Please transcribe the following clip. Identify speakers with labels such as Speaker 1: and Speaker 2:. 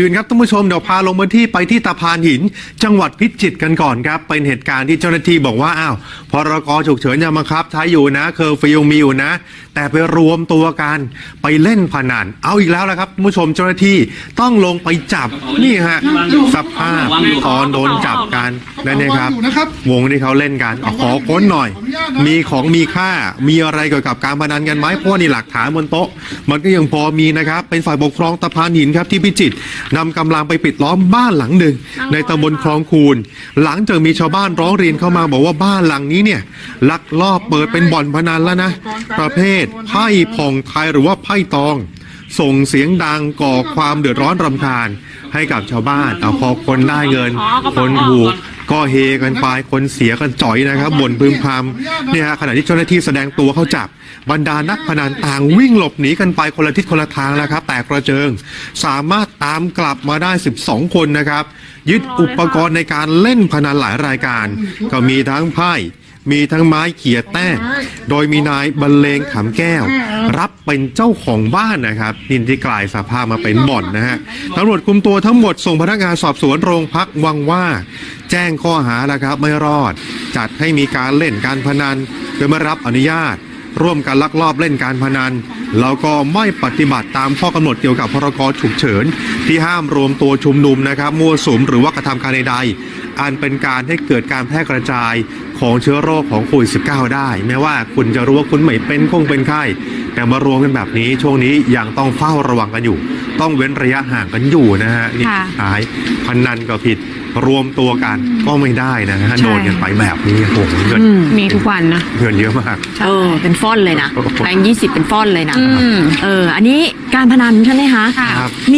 Speaker 1: ยืนครับท่านผู้ชมเดี๋ยวพาลงพื้นที่ไปที่ตะพานหิน จังหวัดพิจิตรกันก่อนครับ เป็นเหตุการณ์ที่เจ้าหน้าที่บอกว่าอ้าวพรกฉุกเฉินยังบังคับใช้อยู่นะ เคอร์ฟิวมีอยู่นะ แต่ไปรวมตัวกันไปเล่นพนันเอาอีกแล้วละครับท่านผู้ชมเจ้าหน้าที่ต้องลงไปจับนี่ฮะสภาพตอนโดนจับกันนั่นเองครับ วงที่เขาเล่นกันเอาขอค้นหน่อย มีของมีค่ามีอะไรเกี่ยวกับการพนันกันไหมเพราะว่านี่หลักฐานบนโต๊ะ มันก็ยังพอมีนะครับเป็นฝ่ายปกครองตะพานหินครับที่พิจิตรนำกำลังไปปิดล้อมบ้านหลังหนึ่ง ในตำบลคลองคูนหลังจากมีชาวบ้านร้องเรียนเข้ามาบอกว่าบ้านหลังนี้เนี่ยลักลอบเปิดเป็นบ่อนพนันแล้วนะ ประเภทไพ่ผ่องไทยหรือว่าไพ่ตอง ส่งเสียงดังก่อความเดือดร้อนรำคาญให้กับชาวบ้านเอาพอคนได้เงิน คนถูก ก็เฮกันไปคนเสียกันจ่อยนะครับบ่นพึมพำเนี่ยฮะขณะที่เจ้าหน้าที่แสดงตัวเข้าจับ บรรดานักพนันต่างวิ่งหลบหนีกันไปคนละทิศคนละทางแล้วครับแตกกระเจิง สามารถตามกลับมาได้ 12 คนนะครับ ยึดอุปกรณ์ในการเล่นพนันหลายรายการ ก็มีทั้งไพ่ มีทั้งไม้เขียแต้มโดยมีนายบรรเลงขำแก้ว รับเป็นเจ้าของบ้านนะครับนินที่กลายสภาพมาเป็นบ่อนนะฮะตำรวจคุมตัวทั้งหมดส่งพนักงานสอบสวนโรงพักวังว่า แจ้งข้อหาแล้วครับไม่รอด จัดให้มีการเล่นการพนันโดยไม่รับอนุญาต ร่วมกันลักลอบเล่นการพนัน แล้วก็ไม่ปฏิบัติตามข้อกำหนดเกี่ยวกับพรกฉุกเฉิน ที่ห้ามรวมตัวชุมนุมนะครับมั่วสุมหรือว่ากระทำการใดๆอันเป็นการให้เกิดการแพร่กระจายของเชื้อโรคของโควิด -19 ได้แม้ว่าคุณจะรู้ว่าคุณไม่เป็นคงเป็นไข้ แต่มารวมกันแบบนี้ช่วงนี้ยังต้องเฝ้าระวังกันอยู่ ต้องเว้นระยะห่างกันอยู่นะฮะนี่
Speaker 2: ค่ะ
Speaker 1: สุดท้ายพนันก็ผิดรวมตัวกันก็ไม่ได้นะฮะ
Speaker 2: ใช่
Speaker 1: โดนกันไปแบบนี้โอ้โหเงิน
Speaker 2: มีทุกวันนะ
Speaker 1: เงินเยอะมาก
Speaker 3: เออเป็นฟ่อนเลยนะ
Speaker 1: โอ้โห
Speaker 3: แบงค์ยี่สิบเป็นฟ่อนเลยนะ
Speaker 2: อืม
Speaker 3: เออ อันนี้การพนันใช่ไหมคะ
Speaker 2: ค่ะ
Speaker 1: ครับ
Speaker 3: มี